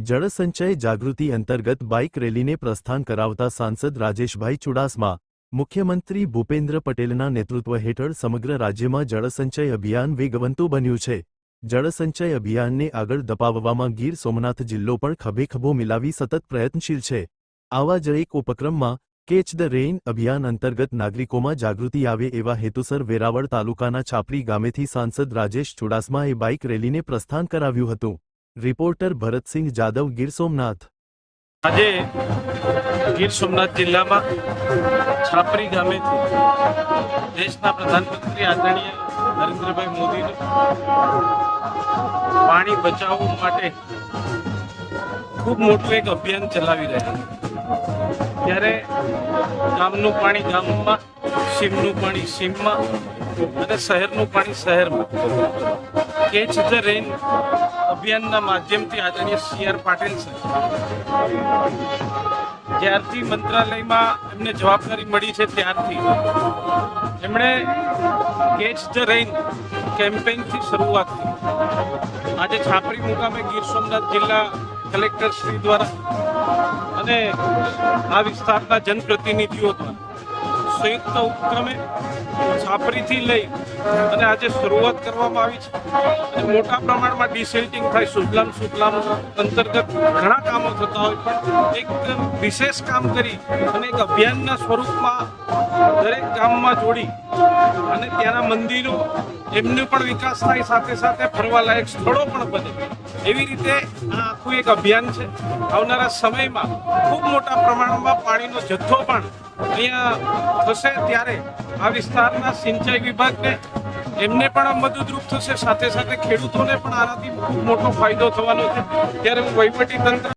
જળસંચય જાગૃતિ અંતર્ગત બાઇક રેલીને પ્રસ્થાન કરાવતા સાંસદ રાજેશભાઈ ચુડાસમા, મુખ્યમંત્રી ભૂપેન્દ્ર પટેલના નેતૃત્વ હેઠળ સમગ્ર રાજ્યમાં જળસંચય અભિયાન વેગવંતું બન્યું છે. જળસંચય અભિયાનને આગળ ધપાવવામાં ગીર સોમનાથ જિલ્લો પણ ખભેખભો મિલાવી સતત પ્રયત્નશીલ છે. આવા જ એક ઉપક્રમમાં કેચ ધ રેઇન અભિયાન અંતર્ગત નાગરિકોમાં જાગૃતિ આવે એવા હેતુસર વેરાવળ તાલુકાના છાપરી ગામેથી સાંસદ રાજેશ ચુડાસમાએ બાઇક રેલીને પ્રસ્થાન કરાવ્યું હતું. રિપોર્ટર ભરતસિંહ જાદવ ગીર સોમનાથ. આજે ગીર સોમનાથ જિલ્લામાં છાપરી ગામેથી દેશના પ્રધાનમંત્રી આદરણીય નરેન્દ્રભાઈ મોદી પાણી બચાવવા માટે ખૂબ મોટું એક અભિયાન ચલાવી રહ્યા છે. ત્યારે ગામનું પાણી ગામમાં સીમનું પાણી સીમમાં અને શહેરનું પાણી શહેરમાં. કેચ ધ રેન અભિયાનના માધ્યમથી આદરણીય સી આર પાટીલ સાહેબ. જ્યારથી મંત્રાલયમાં એમને જવાબદારી મળી છે ત્યારથી એમણે કેચ ધ રેન કેમ્પેઇનથી શરૂઆત કરી. આજે છાપરી મુકામે ગીર સોમનાથ જિલ્લા કલેક્ટર શ્રી દ્વારા અને આ વિસ્તારના જનપ્રતિનિધિઓ દ્વારા સંયુક્ત ઉપક્રમે છાપરીથી લઈ અને આજે શરૂઆત કરવામાં આવી છે. અને મોટા પ્રમાણમાં ડિસેલ્ટિંગ થાય સુજલામ સુજલામ અંતર્ગત ઘણા કામો થતા હોય પણ એક વિશેષ કામ કરી અને એક અભિયાનના સ્વરૂપમાં દરેક ગામમાં જોડી અને ત્યાંના મંદિરો, એમનો પણ વિકાસ થાય, સાથે સાથે ફરવાલાયક સ્થળો પણ બને. એવી રીતે આ આખું એક અભિયાન છે. આવનારા સમયમાં ખૂબ મોટા પ્રમાણમાં પાણીનો જથ્થો પણ અહીંયા થશે ત્યારે આ વિસ્તારના સિંચાઈ વિભાગને એમને પણ મદદરૂપ થશે. સાથે સાથે ખેડૂતોને પણ આનાથી ખૂબ મોટો ફાયદો થવાનો છે. ત્યારે હું વહીવટી તંત્ર